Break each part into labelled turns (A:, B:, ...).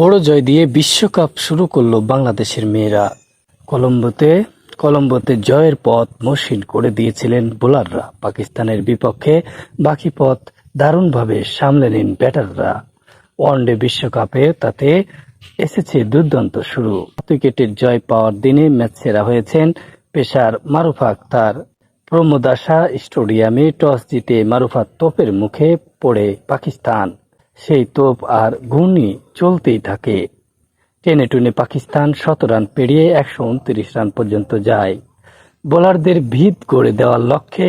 A: বড় জয় দিয়ে বিশ্বকাপ শুরু করল বাংলাদেশের মেয়েরা। কলম্বোতে কলম্বোতে জয়ের পথ মসৃণ করে দিয়েছিলেন বোলাররা। পাকিস্তানের বিপক্ষে বাকি পথ দারুণভাবে সামলে নিন ব্যাটাররা। ওয়ানডে বিশ্বকাপে তাতে এসেছে দুর্দান্ত শুরু। উইকেটের জয় পাওয়ার দিনে ম্যাচ সেরা হয়েছেন পেশার মারুফা আক্তার প্রমোদাসা স্টেডিয়ামে টস জিতে মারুফা তোপের মুখে পড়ে পাকিস্তান। সেই তোপ আর ঘূর্ণি চলতেই থাকে। টেনে টুনে পাকিস্তান শত রান পেরিয়ে একশো উনত্রিশ রান পর্যন্ত যায়। বোলারদের ভিত গড়ে দেওয়ার লক্ষ্যে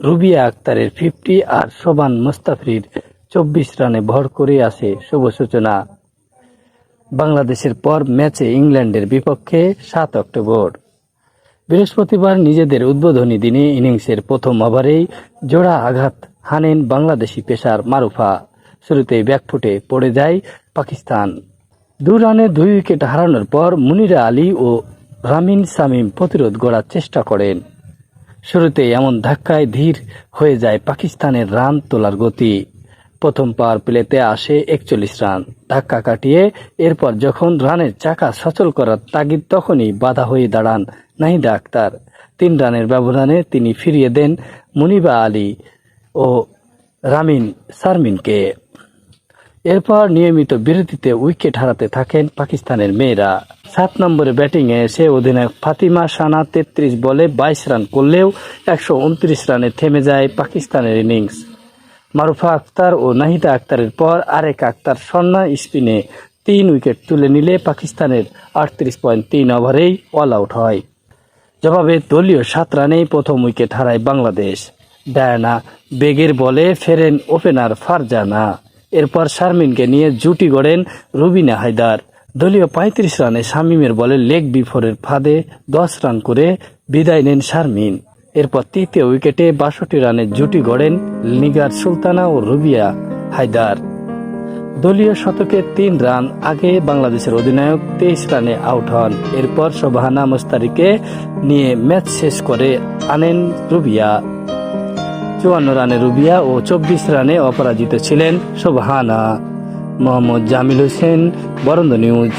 A: রুবিয়া আক্তারের ফিফটি আর সোবান মুস্তাফির চব্বিশ রানে ভর করে আসে শুভ সূচনা। বাংলাদেশের পর ম্যাচে ইংল্যান্ডের বিপক্ষে সাত অক্টোবর। বৃহস্পতিবার নিজেদের উদ্বোধনী দিনে ইনিংসের প্রথম ওভারেই জোড়া আঘাত হানেন বাংলাদেশি পেসার মারুফা। শুরুতেই ব্যাকফুটে পড়ে যায় পাকিস্তান। দু রানে দুই উইকেট হারানোর পর মুনিরা আলী ও রামিন সামিম প্রতিরোধ গড়ার চেষ্টা করেন। শুরুতে এমন ধাক্কায় ধীর হয়ে যায় পাকিস্তানের রান তোলার গতি। প্রথম পাওয়ার প্লেতে আসে একচল্লিশ রান। ধাক্কা কাটিয়ে এরপর যখন রানের চাকা সচল করার তাগিদ তখনই বাধা হয়ে দাঁড়ান নাহিদা আক্তার। তিন রানের ব্যবধানে তিনি ফিরিয়ে দেন মুনিবা আলী ও রামিন সারমিনকে এরপর নিয়মিত বিরতিতে উইকেট হারাতে থাকেন পাকিস্তানের মেয়েরা। সাত নম্বরে ব্যাটিংয়ে সে অধিনায়ক ফাতিমা সানা তেত্রিশ বলে বাইশ রান করলেও একশো উনত্রিশ রানে থেমে যায় পাকিস্তানের ইনিংস। মারুফা আক্তার ও নাহিদা আক্তারের পর আরেক আক্তার সন্না স্পিনে তিন উইকেট তুলে নিলে পাকিস্তানের আটত্রিশ পয়েন্ট তিন ওভারেই অল আউট হয়। জবাবে দলীয় সাত রানেই প্রথম উইকেট হারায় বাংলাদেশ। ডায়ানা বেগের বলে ফেরেন ওপেনার ফারজানা। এরপর শারমিনকে নিয়ে জুটি গড়েন রুবিনা হায়দার। দলীয় পঁয়ত্রিশ রানে শামিমের বলে লেগ বিফোরের ফাঁদে দশ রান করে বিদায় নেন শারমিন। এরপর তৃতীয় উইকেটে বাষট্টি রানের জুটি গড়েন নিগার সুলতানা ও রুবিয়া হায়দার। দলীয় শতকে তিন রান আগে বাংলাদেশের অধিনায়ক তেইশ রানে আউট হন। এরপর সোবাহানা মোস্তারিকে নিয়ে ম্যাচ শেষ করে আনেন রুবিয়া। চুয়ান্ন রানে রুবিয়া ও চব্বিশ রানে অপরাজিত ছিলেন সোবাহানা মোহাম্মদ জামিল হোসেন বরন্দ নিউজ।